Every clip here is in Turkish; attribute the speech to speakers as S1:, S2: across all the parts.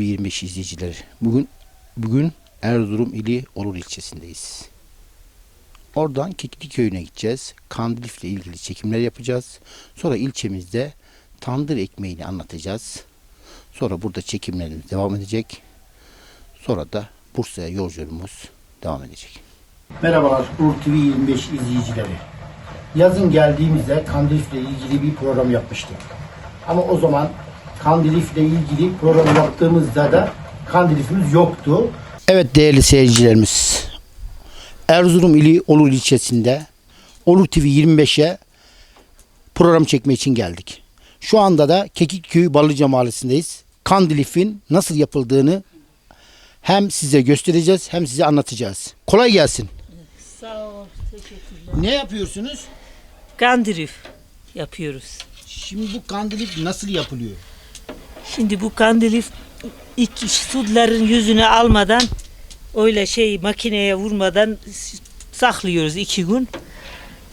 S1: TV 25 izleyicileri. Bugün bugün Erzurum ili Olur ilçesindeyiz. Oradan Kekli köyüne gideceğiz. Kandilif'le ilgili çekimler yapacağız. Sonra ilçemizde tandır ekmeğini anlatacağız. Sonra burada çekimlerimiz devam edecek. Sonra da Bursa'ya yolculuğumuz devam edecek. Merhabalar Olur TV 25 izleyicileri. Yazın geldiğimizde Kandilif'le ilgili bir program yapmıştık. Ama o zaman Kandilif'le ilgili program yaptığımızda da Kandilif'imiz yoktu. Evet değerli seyircilerimiz. Erzurum ili Olur ilçesinde Olur TV 25'e program çekme için geldik. Şu anda da Kekikköy Balıca Mahallesi'ndeyiz. Kandilif'in nasıl yapıldığını hem size göstereceğiz hem size anlatacağız. Kolay gelsin.
S2: Sağ ol, teşekkürler.
S1: Ne yapıyorsunuz?
S2: Kandilif yapıyoruz.
S1: Şimdi bu kandilif nasıl yapılıyor?
S2: Şimdi bu kandilif ilk suların yüzüne almadan öyle şey makineye vurmadan saklıyoruz iki gün.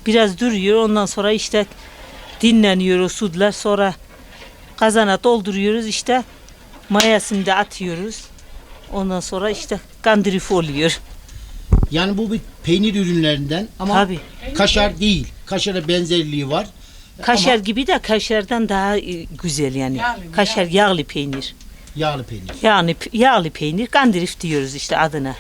S2: Biraz duruyor ondan sonra işte dinleniyor o sudlar sonra kazana dolduruyoruz işte mayasını da atıyoruz. Ondan sonra işte kandilif oluyor.
S1: Yani bu bir peynir ürünlerinden ama
S2: Tabii.
S1: kaşar değil. Kaşara benzerliği var.
S2: Kaşar
S1: Ama
S2: gibi de kaşardan daha e, güzel yani. Kaşar yağlı peynir.
S1: yağlı peynir.
S2: Yani yağlı peynir kandilif diyoruz işte adına.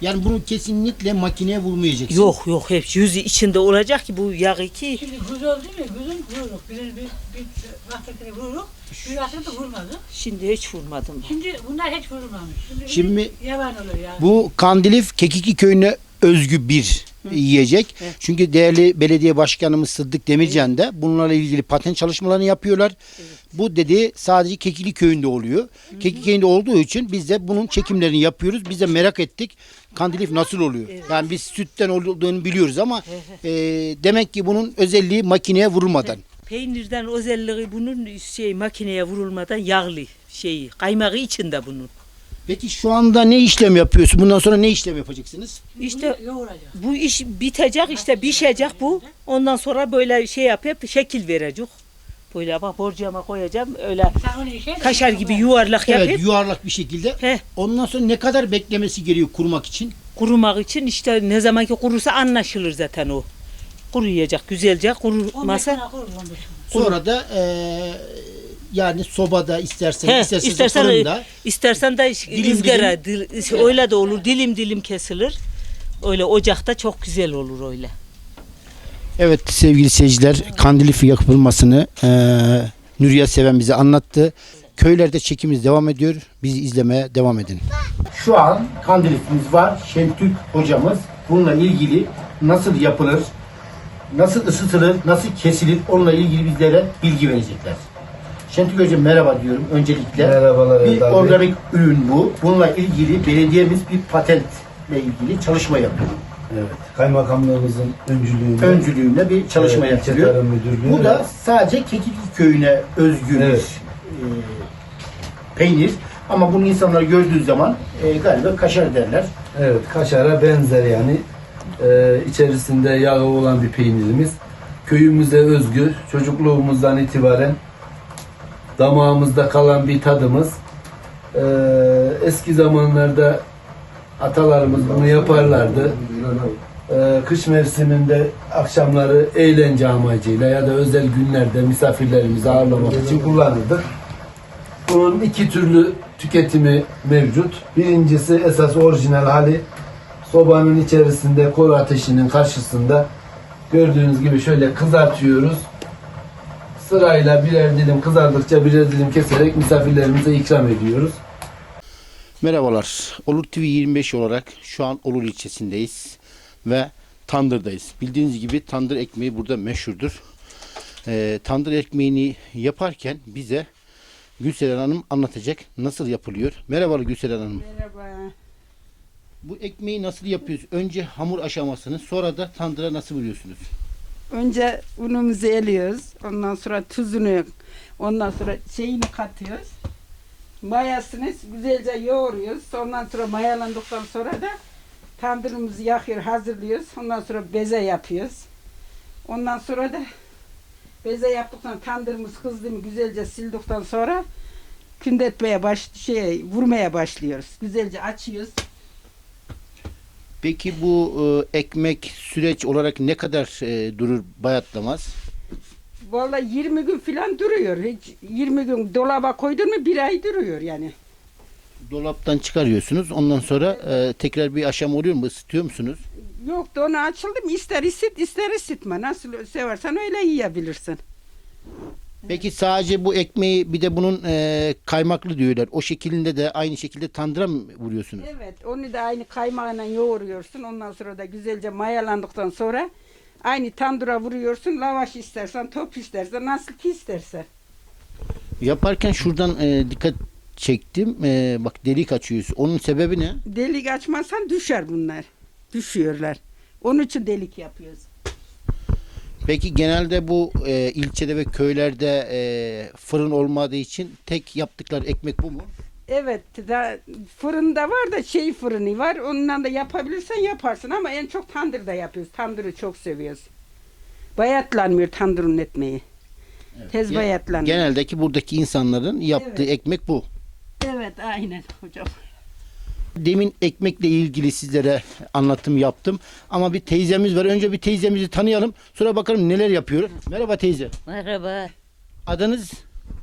S1: Yani bunu kesinlikle makineye vurmayacaksın.
S2: Yok yok hep yüzü içinde olacak ki bu yağ ki
S3: Şimdi kuzu oldu mu? Kuzun vururuk. Birini bir, bir vakitini vururuk. Bir vakitini de vurmadı.
S2: şimdi hiç vurmadım.
S3: Şimdi bunlar hiç vurulmamış. Şimdi,
S1: Şimdi
S3: yavan olur ya.
S1: Bu Kandilif Kekiki köyüne özgü bir yiyecek. Çünkü değerli belediye başkanımız Sıddık Demircan da bunlarla ilgili patent çalışmalarını yapıyorlar. Bu dedi sadece Kekili köyünde oluyor. Kekili köyünde olduğu için biz de bunun çekimlerini yapıyoruz. Biz de merak ettik. Kandilif nasıl oluyor? Yani biz sütten olduğunu biliyoruz ama e, demek ki bunun özelliği makineye vurulmadan.
S2: Peynirden özelliği bunun şey makineye vurulmadan yağlı şeyi kaymağı içinde bunun.
S1: Peki şu anda ne işlem yapıyorsun? Bundan sonra ne işlem yapacaksınız?
S2: İşte bu iş bitecek işte pişecek bu. Ondan sonra böyle şey yapıp şekil verecek. Böyle bak borcama koyacağım öyle
S3: Sen onu işe
S2: kaşar gibi yuvarlak yapıp
S1: Evet yuvarlak bir şekilde.
S2: He.
S1: Ondan sonra ne kadar beklemesi gerekiyor kurumak için?
S2: kurumak için işte ne zamanki kurursa anlaşılır zaten o. Kuruyacak güzelce kurumasa.
S1: Sonra da eee, yani sobada istersen,
S2: He,
S1: istersen,
S2: istersen,
S1: fırında.
S2: istersen de
S1: Dilim
S2: ızgara, dil- öyle de olur. Dilim dilim kesilir. Öyle ocakta çok güzel olur öyle.
S1: Evet sevgili seyirciler kandilif yapılmasını eee Nuriye Seven bize anlattı. Köylerde çekimimiz devam ediyor. Bizi izlemeye devam edin. Şu an kandilifimiz var. Şentürk hocamız bununla ilgili nasıl yapılır, nasıl ısıtılır, nasıl kesilir onunla ilgili bizlere bilgi verecekler. Şentürk hocam merhaba diyorum öncelikle.
S4: Merhabalar
S1: Bir
S4: Erdal Bey.
S1: organik ürün bu. Bununla ilgili belediyemiz bir patentle ilgili çalışma yapıyor.
S4: Evet. Kaymakamlığımızın öncülüğünde.
S1: Öncülüğünde bir çalışma
S4: Evet, ilçe
S1: yapılıyor.
S4: tarım müdürlüğü
S1: Bu da sadece Kekikli köyüne özgü bir
S4: Evet.
S1: e, peynir. Ama bunu insanlar gördüğü zaman e, galiba kaşar derler.
S4: Evet, kaşara benzer yani. Ee, içerisinde yağı olan bir peynirimiz. Köyümüze özgü, çocukluğumuzdan itibaren damağımızda kalan bir tadımız. Ee, eski zamanlarda atalarımız bunu yaparlardı. Ee, kış mevsiminde akşamları eğlence amacıyla ya da özel günlerde misafirlerimizi ağırlamak için kullanırdık. Bunun iki türlü tüketimi mevcut. Birincisi esas orijinal hali sobanın içerisinde kor ateşinin karşısında gördüğünüz gibi şöyle kızartıyoruz. Sırayla birer dilim kızardıkça birer dilim keserek misafirlerimize ikram ediyoruz.
S1: Merhabalar. Olur TV 25 olarak şu an Olur ilçesindeyiz ve tandırdayız. Bildiğiniz gibi tandır ekmeği burada meşhurdur. Ee, tandır ekmeğini yaparken bize Gülseren Hanım anlatacak nasıl yapılıyor. Merhabalar Gülseren Hanım.
S5: Merhaba.
S1: Bu ekmeği nasıl yapıyorsunuz? Önce hamur aşamasını sonra da tandıra nasıl vuruyorsunuz?
S5: Önce unumuzu eliyoruz. Ondan sonra tuzunu, ondan sonra şeyini katıyoruz. Mayasını güzelce yoğuruyoruz. Ondan sonra mayalandıktan sonra da tandırımızı yakıyor, hazırlıyoruz. Ondan sonra beze yapıyoruz. Ondan sonra da beze yaptıktan tandırımız kızdı mı güzelce sildikten sonra kündetmeye baş şey vurmaya başlıyoruz. Güzelce açıyoruz.
S1: Peki bu e, ekmek süreç olarak ne kadar e, durur bayatlamaz?
S5: Vallahi 20 gün falan duruyor. Hiç 20 gün dolaba koydun mu bir ay duruyor yani.
S1: Dolaptan çıkarıyorsunuz. Ondan sonra e, tekrar bir aşama oluyor mu? Isıtıyor musunuz?
S5: Yok da onu açıldı mı ister ısıt ister ısıtma. Nasıl seversen öyle yiyebilirsin.
S1: Peki sadece bu ekmeği bir de bunun e, kaymaklı diyorlar. O şekilde de aynı şekilde tandıra mı vuruyorsunuz?
S5: Evet onu da aynı kaymağıyla yoğuruyorsun. Ondan sonra da güzelce mayalandıktan sonra aynı tandura vuruyorsun. Lavaş istersen, top istersen, nasıl ki istersen.
S1: Yaparken şuradan e, dikkat çektim. E, bak delik açıyoruz. Onun sebebi ne?
S5: Delik açmazsan düşer bunlar. Düşüyorlar. Onun için delik yapıyoruz.
S1: Peki genelde bu e, ilçede ve köylerde e, fırın olmadığı için tek yaptıkları ekmek bu mu?
S5: Evet, da fırında var da şey fırını var. Ondan da yapabilirsen yaparsın ama en çok tandırda yapıyoruz. Tandırı çok seviyoruz. Bayatlanmıyor tandırın etmeyi. Tez
S1: Gen-
S5: bayatlanmıyor.
S1: Geneldeki buradaki insanların yaptığı
S5: Evet.
S1: ekmek bu.
S5: Evet, aynen hocam.
S1: Demin ekmekle ilgili sizlere anlatım yaptım. Ama bir teyzemiz var. Önce bir teyzemizi tanıyalım. Sonra bakalım neler yapıyor. Merhaba teyze.
S6: Merhaba,
S1: Adınız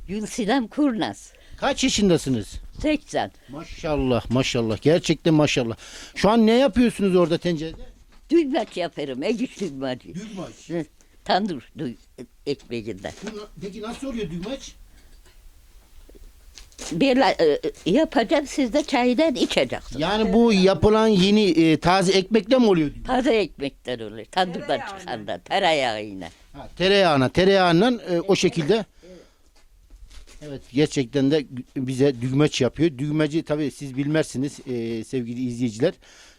S6: Gülsinem Kurnaz.
S1: kaç yaşındasınız?
S6: 80.
S1: Maşallah maşallah. Gerçekten maşallah. Şu an ne yapıyorsunuz orada tencerede?
S6: Düğmeç yaparım, eciş düğmeci.
S1: Düğmaç.
S6: Tandır dü- ekmeğinden.
S1: Peki nasıl oluyor düğmaç?
S6: Böyle e, yapacağım, siz de çaydan içeceksiniz.
S1: Yani bu yapılan yeni e, taze ekmekle mi oluyor?
S6: Taze ekmekten oluyor, tandırdan çıkandan, tereyağıyla.
S1: Ha, tereyağına, tereyağından e, o şekilde. Evet gerçekten de bize düğmeç yapıyor. Düğmeci tabii siz bilmezsiniz e, sevgili izleyiciler.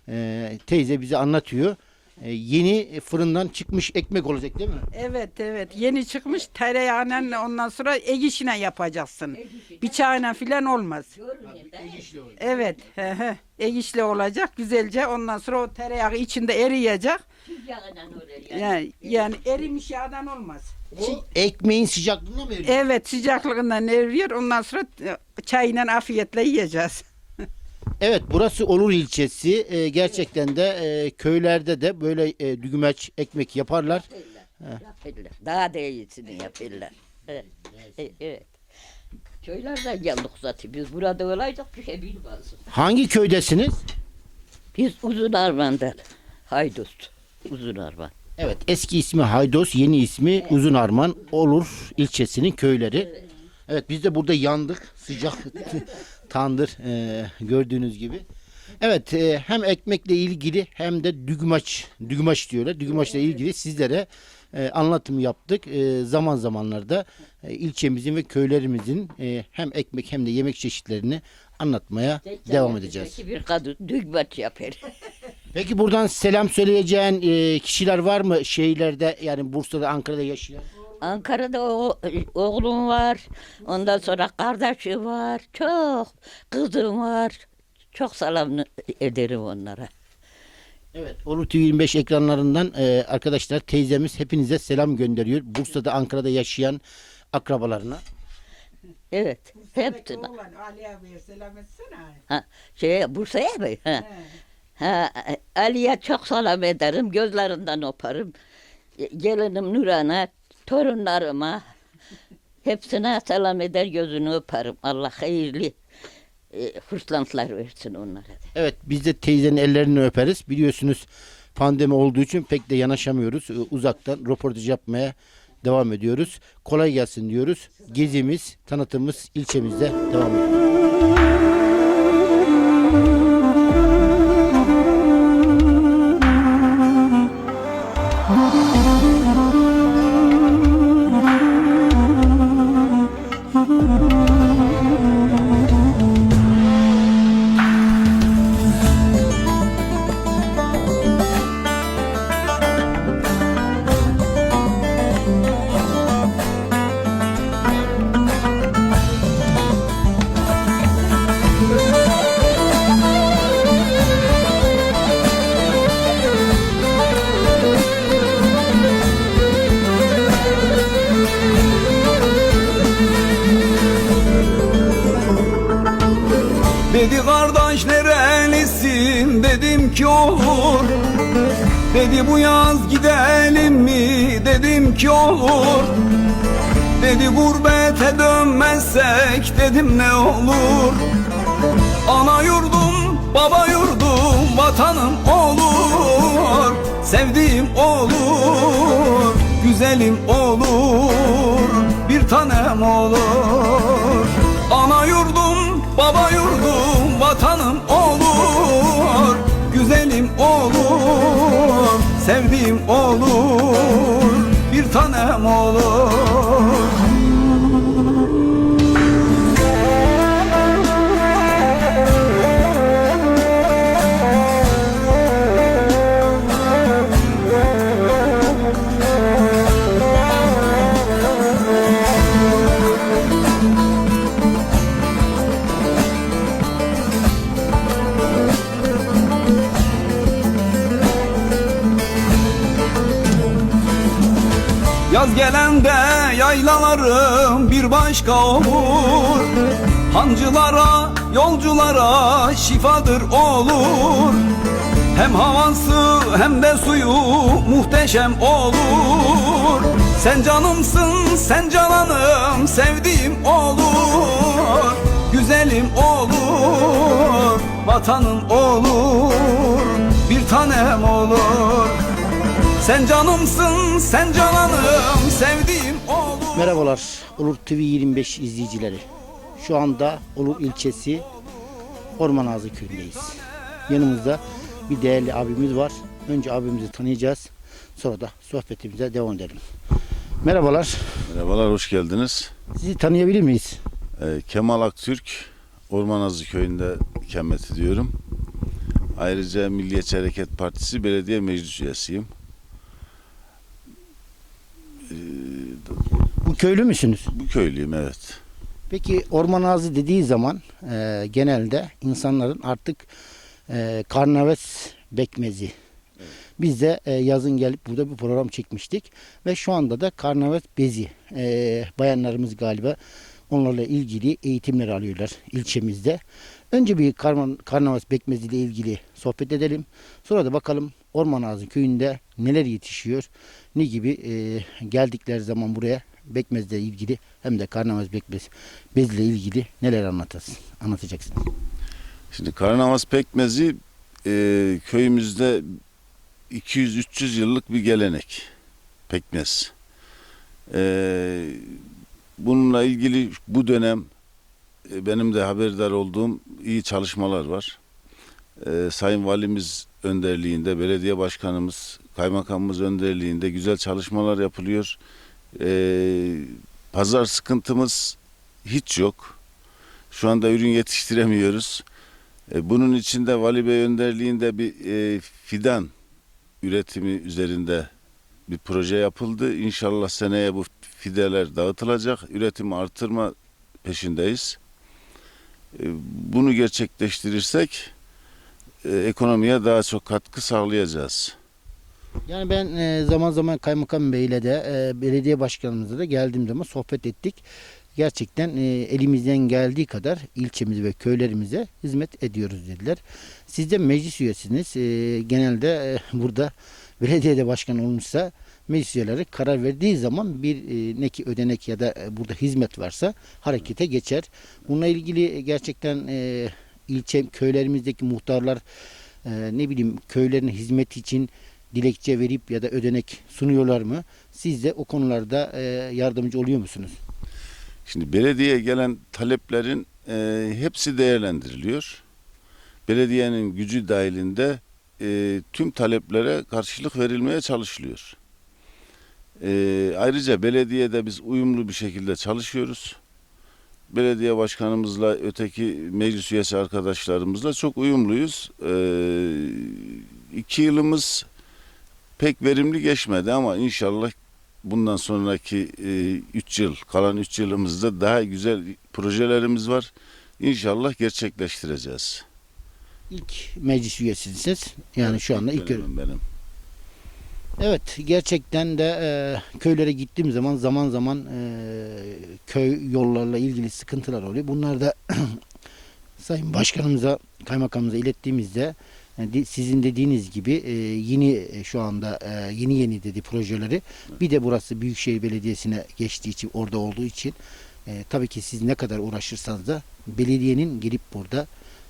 S1: E, teyze bize anlatıyor. E, yeni fırından çıkmış ekmek olacak değil mi?
S5: Evet, evet. Yeni çıkmış tereyağıyla ondan sonra egişine yapacaksın. Bıçağıyla filan olmaz. Evet, he olacak güzelce. Ondan sonra o tereyağı içinde eriyecek. Yani, yani erimiş yağdan olmaz.
S1: O ekmeğin sıcaklığına mı eriyor?
S5: Evet, sıcaklığından eriyor. Ondan sonra e, çayla afiyetle yiyeceğiz.
S1: Evet burası Olur ilçesi. E, gerçekten de e, köylerde de böyle e, düğmeç ekmek yaparlar.
S6: Yaparlar. Daha da iyisini yaparlar. Evet. E- Evet. Köylerden geldik zaten. Biz burada olaydık bir şey bilmezdik.
S1: Hangi köydesiniz?
S6: Biz uzun armandan. Haydut. Uzun arman.
S1: Evet eski ismi Haydos, yeni ismi Uzunarman Olur ilçesinin köyleri. Evet biz de burada yandık. Sıcak tandır e, gördüğünüz gibi. Evet e, hem ekmekle ilgili hem de dügmaç, dügmaç diyorlar. Dügmaçla ilgili sizlere e, anlatım yaptık. E, zaman zamanlarda e, ilçemizin ve köylerimizin e, hem ekmek hem de yemek çeşitlerini anlatmaya devam edeceğiz.
S6: Peki bir kadın düğmeç yapar.
S1: Peki buradan selam söyleyeceğin e, kişiler var mı şehirlerde yani Bursa'da Ankara'da yaşayan?
S6: Ankara'da o, oğlum var. Ondan sonra kardeşi var. Çok kızım var. Çok selam ederim onlara.
S1: Evet. Olur TV 25 ekranlarından e, arkadaşlar teyzemiz hepinize selam gönderiyor. Bursa'da Ankara'da yaşayan akrabalarına.
S6: Evet. Hepsine.
S5: Oğlan Ali abiye selam etsene.
S6: Ha, şey Bursa'ya mı? Ha. Ha, Ali'ye çok selam ederim. Gözlerinden öperim. Gelinim Nuran'a, torunlarıma hepsine selam eder, gözünü öperim. Allah hayırlı e, fırsatlar versin onlara. da.
S1: Evet biz de teyzenin ellerini öperiz. Biliyorsunuz pandemi olduğu için pek de yanaşamıyoruz. E, uzaktan röportaj yapmaya devam ediyoruz. Kolay gelsin diyoruz. Gezimiz, tanıtımımız ilçemizde devam ediyor.
S7: Nerelisin dedim ki olur. Dedi bu yaz gidelim mi? Dedim ki olur. Dedi gurbete dönmezsek dedim ne olur. Ana yurdum baba yurdum vatanım olur. Sevdiğim olur güzelim olur. Bir tanem olur. Ana yurdum baba yurdum vatanım olur sevdiğim olur Bir tanem olur yaylalarım bir başka olur. Hancılara, yolculara şifadır olur. Hem havası hem de suyu muhteşem olur. Sen canımsın, sen cananım, sevdiğim olur. Güzelim olur, vatanım olur. Bir tanem olur. Sen canımsın, sen cananım, sevdiğim.
S1: Merhabalar Olur TV 25 izleyicileri. Şu anda Olur ilçesi Orman Ağzı köyündeyiz. Yanımızda bir değerli abimiz var. Önce abimizi tanıyacağız. Sonra da sohbetimize devam edelim. Merhabalar.
S8: Merhabalar, hoş geldiniz.
S1: Sizi tanıyabilir miyiz?
S8: Ee, Kemal Aktürk, Ormanazı köyünde ikamet ediyorum. Ayrıca Milliyetçi Hareket Partisi Belediye Meclis üyesiyim. Ee,
S1: Bu köylü müsünüz?
S8: bu köylüyüm, evet.
S1: Peki orman ağzı dediği zaman e, genelde insanların artık e, karnaves bekmezi. Biz de e, yazın gelip burada bir program çekmiştik ve şu anda da karnaves bezi e, bayanlarımız galiba onlarla ilgili eğitimler alıyorlar ilçemizde. Önce bir karman, karnavas bekmezi ile ilgili sohbet edelim. Sonra da bakalım Orman Ağzı köyünde neler yetişiyor, ne gibi e, geldikleri zaman buraya bekmezle ilgili hem de karnavas bekmez bezle ilgili neler anlatasın, anlatacaksın.
S8: Şimdi Karnavas pekmezi e, köyümüzde 200-300 yıllık bir gelenek. Pekmez. E, bununla ilgili bu dönem benim de haberdar olduğum iyi çalışmalar var. E, Sayın Valimiz önderliğinde, belediye başkanımız, kaymakamımız önderliğinde güzel çalışmalar yapılıyor. E, pazar sıkıntımız hiç yok. Şu anda ürün yetiştiremiyoruz. E, Bunun için de Vali Bey önderliğinde bir e, fidan üretimi üzerinde bir proje yapıldı. İnşallah seneye bu fideler dağıtılacak. Üretimi artırma peşindeyiz. E, Bunu gerçekleştirirsek e, ekonomiye daha çok katkı sağlayacağız.
S1: Yani ben e, zaman zaman Kaymakam Bey'le de e, belediye başkanımızla da geldiğim zaman sohbet ettik. Gerçekten elimizden geldiği kadar ilçemize ve köylerimize hizmet ediyoruz dediler. Siz de meclis üyesiniz. Genelde burada belediyede başkan olmuşsa meclis karar verdiği zaman bir e, ne ki ödenek ya da e, burada hizmet varsa harekete geçer. Bununla ilgili gerçekten e, ilçe köylerimizdeki muhtarlar e, ne bileyim köylerin hizmeti için dilekçe verip ya da ödenek sunuyorlar mı? Siz de o konularda e, yardımcı oluyor musunuz?
S8: Şimdi belediyeye gelen taleplerin e, hepsi değerlendiriliyor. Belediyenin gücü dahilinde e, tüm taleplere karşılık verilmeye çalışılıyor. E, ayrıca belediyede biz uyumlu bir şekilde çalışıyoruz. Belediye başkanımızla öteki meclis üyesi arkadaşlarımızla çok uyumluyuz. E, iki yılımız pek verimli geçmedi ama inşallah bundan sonraki 3 yıl, kalan 3 yılımızda daha güzel projelerimiz var. İnşallah gerçekleştireceğiz.
S1: İlk meclis üyesisiniz. Yani şu anda ilk.
S8: Dönemim benim.
S1: Evet gerçekten de e, köylere gittiğim zaman zaman zaman e, köy yollarla ilgili sıkıntılar oluyor. Bunlar da Sayın Başkanımıza, kaymakamımıza ilettiğimizde sizin dediğiniz gibi e, yeni e, şu anda e, yeni yeni dedi projeleri bir de burası Büyükşehir Belediyesi'ne geçtiği için orada olduğu için tabii ki siz ne kadar uğraşırsanız da belediyenin gelip burada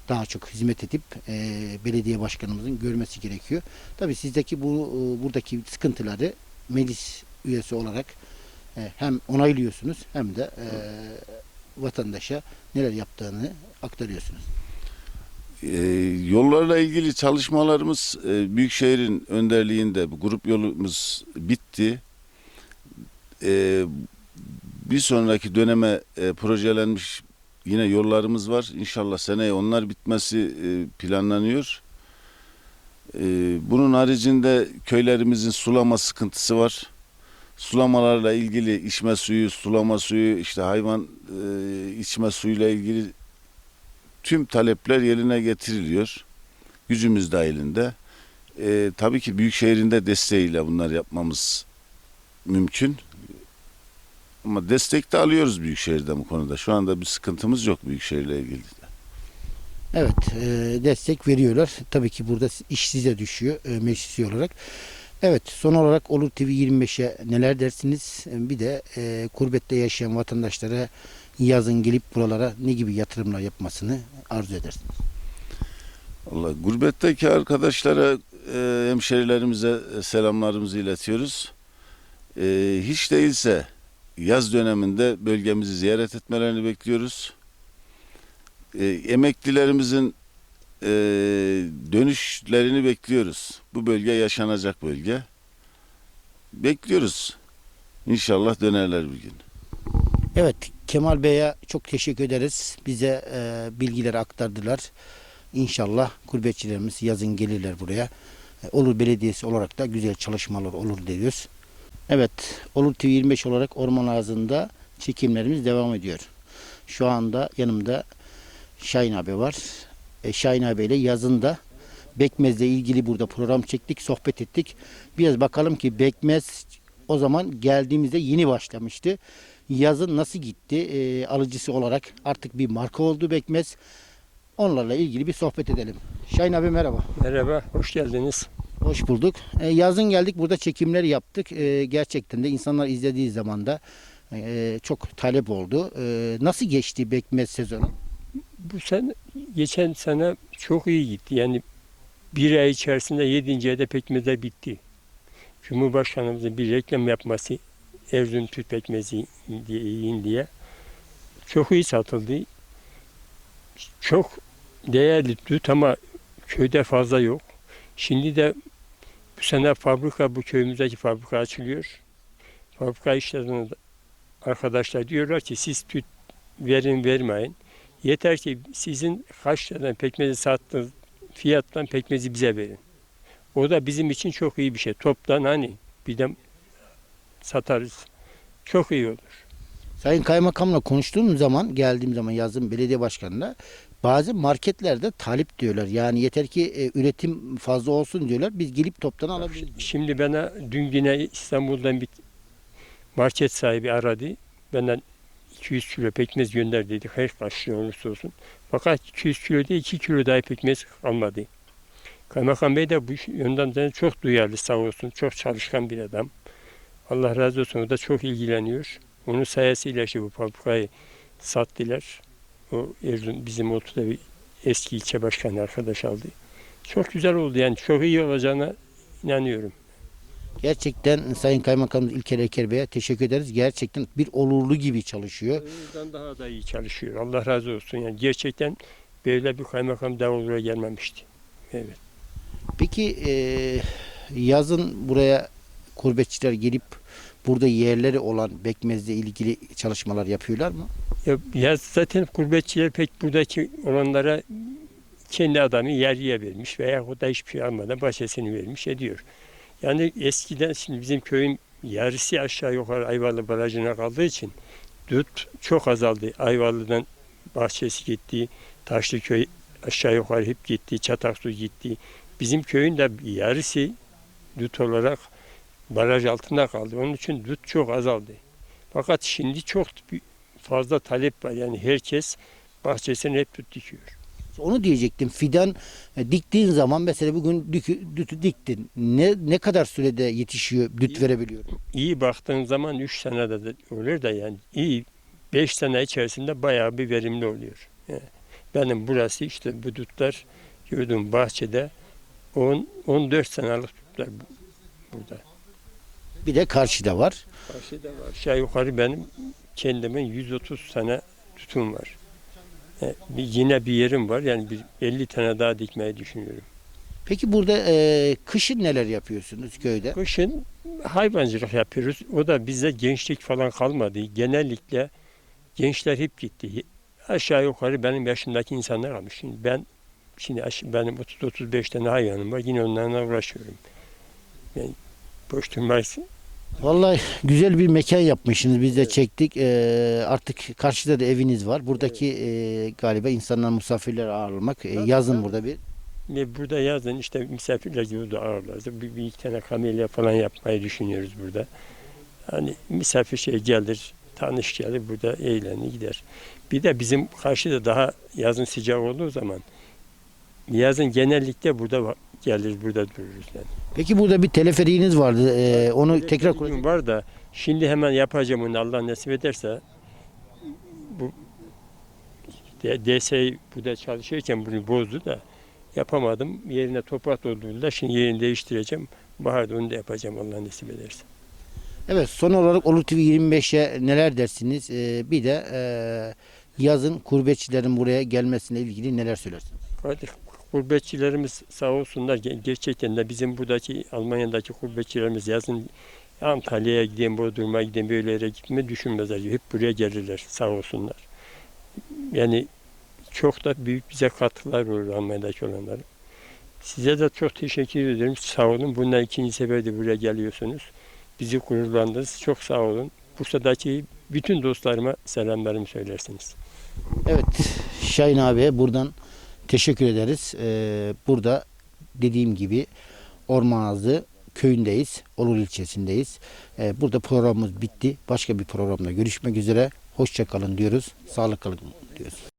S1: daha çok hizmet edip e, belediye başkanımızın görmesi gerekiyor. Tabii sizdeki bu e, buradaki sıkıntıları meclis üyesi olarak e, hem onaylıyorsunuz hem de e, vatandaşa neler yaptığını aktarıyorsunuz.
S8: Ee, yollarla ilgili çalışmalarımız e, Büyükşehir'in önderliğinde bu grup yolumuz bitti. Ee, bir sonraki döneme e, projelenmiş yine yollarımız var. İnşallah seneye onlar bitmesi e, planlanıyor. Ee, bunun haricinde köylerimizin sulama sıkıntısı var. Sulamalarla ilgili içme suyu, sulama suyu, işte hayvan e, içme suyuyla ilgili tüm talepler yerine getiriliyor. Gücümüz dahilinde. Tabii ki Büyükşehir'in de desteğiyle bunlar yapmamız mümkün. Ama destek de alıyoruz Büyükşehir'den bu konuda. Şu anda bir sıkıntımız yok Büyükşehir'le ilgili.
S1: Evet, e, destek veriyorlar. Tabii ki burada iş size düşüyor e, meclis üye olarak. Evet, son olarak Olur TV 25'e neler dersiniz? E, Bir de e, kurbette yaşayan vatandaşlara yazın gelip buralara ne gibi yatırımlar yapmasını arzu edersiniz.
S8: Allah gurbetteki arkadaşlara, e, hemşerilerimize selamlarımızı iletiyoruz. E, hiç değilse yaz döneminde bölgemizi ziyaret etmelerini bekliyoruz. E, emeklilerimizin e, dönüşlerini bekliyoruz. Bu bölge yaşanacak bölge. Bekliyoruz. İnşallah dönerler bir gün.
S1: Evet, Kemal Bey'e çok teşekkür ederiz. Bize e, bilgileri aktardılar. İnşallah gurbetçilerimiz yazın gelirler buraya. E, Olur Belediyesi olarak da güzel çalışmalar olur diyoruz. Evet, Olur TV 25 olarak Orman Ağzı'nda çekimlerimiz devam ediyor. Şu anda yanımda Şahin abi var. E, Şahin abiyle yazında Bekmez'le ilgili burada program çektik, sohbet ettik. Biraz bakalım ki Bekmez o zaman geldiğimizde yeni başlamıştı. Yazın nasıl gitti e, alıcısı olarak artık bir marka oldu Bekmez. Onlarla ilgili bir sohbet edelim. Şahin abi merhaba.
S9: Merhaba, hoş geldiniz.
S1: Hoş bulduk. E, yazın geldik burada çekimler yaptık. E, gerçekten de insanlar izlediği zaman da e, çok talep oldu. E, nasıl geçti Bekmez sezonu?
S9: Bu sene, geçen sene çok iyi gitti. Yani bir ay içerisinde yedinci ayda pekmezler bitti. Cumhurbaşkanımızın bir reklam yapması Erzurum Türk pekmezi yiyin diye çok iyi satıldı. Çok değerli tut ama köyde fazla yok. Şimdi de bu sene fabrika, bu köyümüzdeki fabrika açılıyor. Fabrika işlerinde arkadaşlar diyorlar ki siz tüt verin vermeyin. Yeter ki sizin kaç tane pekmezi sattığınız fiyattan pekmezi bize verin. O da bizim için çok iyi bir şey. Toptan hani bir de satarız. Çok iyi olur.
S1: Sayın Kaymakam'la konuştuğum zaman geldiğim zaman yazdım belediye başkanına bazı marketlerde talip diyorlar. Yani yeter ki e, üretim fazla olsun diyorlar. Biz gelip toptan alabiliriz.
S9: Şimdi bana dün yine İstanbul'dan bir market sahibi aradı. Benden 200 kilo pekmez gönder dedi. Her lira olursa olsun. Fakat 200 kilo değil 2 kilo daha pekmez almadı. Kaymakam Bey de bu yönden de çok duyarlı sağ olsun. Çok çalışkan bir adam. Allah razı olsun. O da çok ilgileniyor. Onun sayesinde işte bu fabrikayı sattılar. O Erzurum bizim ortada bir eski ilçe başkanı arkadaş aldı. Çok güzel oldu yani. Çok iyi olacağına inanıyorum.
S1: Gerçekten Sayın Kaymakamımız İlker Eker Bey'e teşekkür ederiz. Gerçekten bir olurlu gibi çalışıyor.
S9: Ondan daha da iyi çalışıyor. Allah razı olsun. Yani gerçekten böyle bir kaymakam daha oraya gelmemişti. Evet.
S1: Peki e, yazın buraya gurbetçiler gelip burada yerleri olan Bekmez'le ilgili çalışmalar yapıyorlar mı?
S9: Ya, ya zaten gurbetçiler pek buradaki olanlara kendi adamı yerliye vermiş veya o da hiçbir şey almadan bahçesini vermiş ediyor. Yani eskiden şimdi bizim köyün yarısı aşağı yukarı Ayvalı Barajı'na kaldığı için dut çok azaldı. Ayvalı'dan bahçesi gitti, Taşlıköy aşağı yukarı hep gitti, Çataksu gitti. Bizim köyün de yarısı dut olarak baraj altında kaldı. Onun için dut çok azaldı. Fakat şimdi çok fazla talep var. Yani herkes bahçesine hep dut dikiyor.
S1: Onu diyecektim. Fidan e, diktiğin zaman mesela bugün dütü diktin. Ne ne kadar sürede yetişiyor, düt verebiliyor?
S9: İyi baktığın zaman 3 senede de olur da yani iyi 5 sene içerisinde bayağı bir verimli oluyor. Yani benim burası işte bu dutlar gördüğüm bahçede 10 14 senelik dutlar bu- burada.
S1: Bir de karşıda var.
S9: Karşıda var. Aşağı yukarı benim kendimin 130 tane tutum var. E, bir, yine bir yerim var. Yani bir 50 tane daha dikmeyi düşünüyorum.
S1: Peki burada e, kışın neler yapıyorsunuz köyde?
S9: Kışın hayvancılık yapıyoruz. O da bize gençlik falan kalmadı. Genellikle gençler hep gitti. Aşağı yukarı benim yaşımdaki insanlar kalmış. Şimdi ben şimdi benim 30-35 tane hayvanım var. Yine onlarla uğraşıyorum. Yani boş durmayız.
S1: Vallahi güzel bir mekan yapmışsınız. Biz de çektik. E, artık karşıda da eviniz var. Buradaki e, galiba insanlar misafirler ağırlamak. E, yazın burada bir.
S9: Ve burada yazın işte misafirler gibi de ağırlarız. Bir, bir iki tane kamelya falan yapmayı düşünüyoruz burada. Hani misafir şey gelir, tanış gelir burada eğlenir gider. Bir de bizim karşıda daha yazın sıcak olduğu zaman yazın genellikle burada va- gelir burada dururuz yani.
S1: Peki burada bir teleferiğiniz vardı. E, onu tekrar
S9: gün var da şimdi hemen yapacağım onu Allah nasip ederse bu DS burada çalışırken bunu bozdu da yapamadım. Yerine toprak doldurdular. Şimdi yerini değiştireceğim. Baharda onu da yapacağım Allah nasip ederse.
S1: Evet son olarak Olur TV 25'e neler dersiniz? Ee, bir de e, yazın gurbetçilerin buraya gelmesine ilgili neler söylersiniz?
S9: Hadi gurbetçilerimiz sağ olsunlar. Ge- Gerçekten de bizim buradaki Almanya'daki gurbetçilerimiz yazın Antalya'ya gideyim, Bodrum'a gideyim, böyle yere gitmeyi düşünmezler. Hep buraya gelirler sağ olsunlar. Yani çok da büyük bize katkılar olur Almanya'daki olanların. Size de çok teşekkür ederim. Sağ olun. Bundan ikinci sefer de buraya geliyorsunuz. Bizi gururlandınız. Çok sağ olun. Bursa'daki bütün dostlarıma selamlarımı söylersiniz.
S1: Evet Şahin abiye buradan teşekkür ederiz. Ee, burada dediğim gibi Ormanazlı köyündeyiz. Olur ilçesindeyiz. Ee, burada programımız bitti. Başka bir programda görüşmek üzere. Hoşça kalın diyoruz. Sağlık kalın diyoruz.